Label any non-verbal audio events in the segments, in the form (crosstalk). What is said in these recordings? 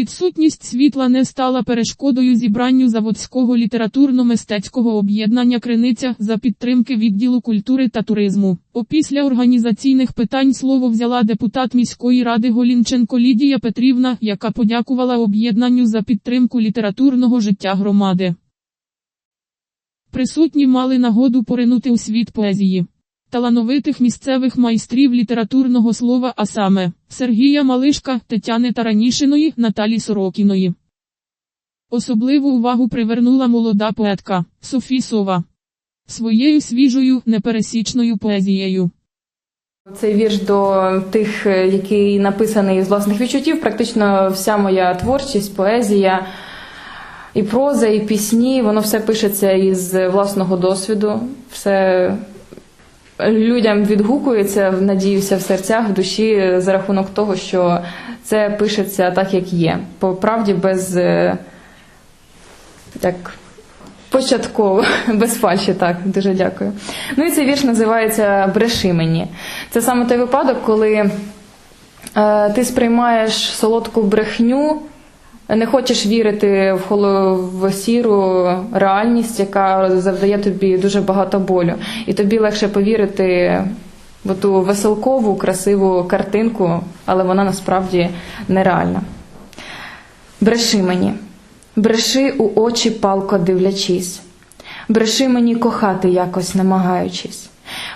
Відсутність світла не стала перешкодою зібранню заводського літературно-мистецького об'єднання Криниця за підтримки відділу культури та туризму. Опісля організаційних питань слово взяла депутат міської ради Голінченко Лідія Петрівна, яка подякувала об'єднанню за підтримку літературного життя громади. Присутні мали нагоду поринути у світ поезії. Талановитих місцевих майстрів літературного слова, а саме Сергія Малишка, Тетяни Таранішиної, Наталі Сорокіної. Особливу увагу привернула молода поетка Софі Сова своєю свіжою, непересічною поезією. Цей вірш до тих, е, який написаний з власних відчуттів. Практично вся моя творчість, поезія, і проза, і пісні, воно все пишеться із власного досвіду. Все людям відгукується, надіюся, в серцях, в душі за рахунок того, що це пишеться так, як є. По правді, без е, як Початково, (laughs) без фальші, так, дуже дякую. Ну і цей вірш називається Бреши мені. Це саме той випадок, коли е, ти сприймаєш солодку брехню, не хочеш вірити в холосіру реальність, яка завдає тобі дуже багато болю. І тобі легше повірити в ту веселкову, красиву картинку, але вона насправді нереальна. Бреши мені. Бреши у очі палко дивлячись, бреши мені кохати якось намагаючись,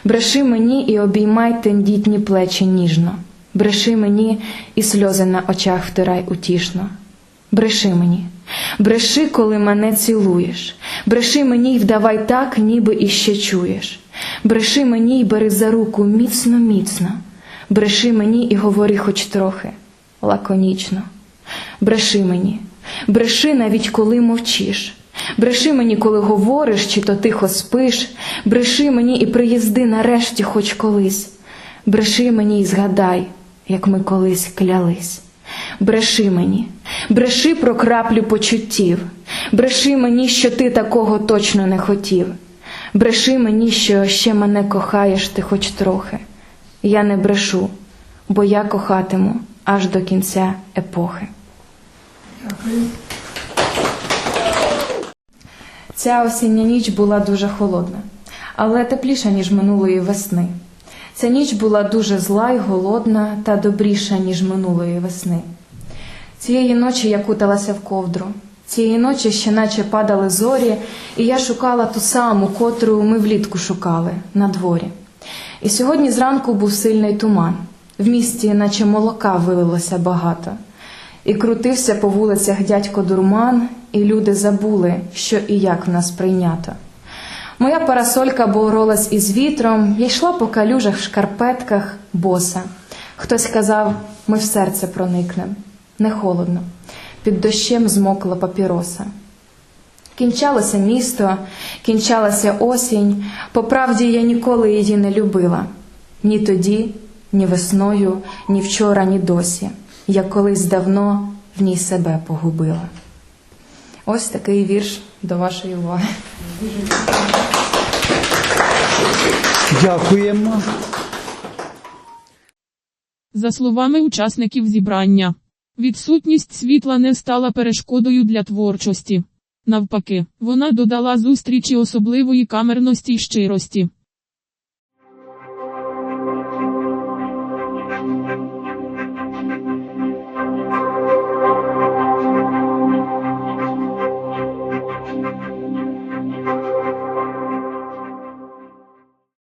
бреши мені і обіймай тендітні плечі ніжно, бреши мені і сльози на очах втирай утішно. Бреши мені, бреши, коли мене цілуєш, бреши мені й вдавай так, ніби іще чуєш. Бреши мені й бери за руку міцно, міцно, бреши мені і говори хоч трохи, лаконічно. Бреши мені. Бреши навіть коли мовчиш. Бреши мені, коли говориш, чи то тихо спиш. Бреши мені і приїзди нарешті хоч колись. Бреши мені і згадай, як ми колись клялись. Бреши мені, бреши про краплю почуттів. Бреши мені, що ти такого точно не хотів. Бреши мені, що ще мене кохаєш ти хоч трохи. Я не брешу, бо я кохатиму аж до кінця епохи. Ця осіння ніч була дуже холодна, але тепліша, ніж минулої весни. Ця ніч була дуже зла й голодна та добріша, ніж минулої весни. Цієї ночі я куталася в ковдру. Цієї ночі ще наче падали зорі, і я шукала ту саму, котру ми влітку шукали на дворі. І сьогодні зранку був сильний туман. В місті, наче молока, вилилося багато. І крутився по вулицях дядько дурман, і люди забули, що і як в нас прийнято. Моя парасолька боролась із вітром, я йшла по калюжах в шкарпетках боса. Хтось казав, ми в серце проникнем. Не холодно. Під дощем змокла папіроса. Кінчалося місто, кінчалася осінь. По правді я ніколи її не любила. Ні тоді, ні весною, ні вчора, ні досі. Я колись давно в ній себе погубила. Ось такий вірш до вашої уваги. Дякуємо. За словами учасників зібрання, відсутність світла не стала перешкодою для творчості. Навпаки, вона додала зустрічі особливої камерності й щирості.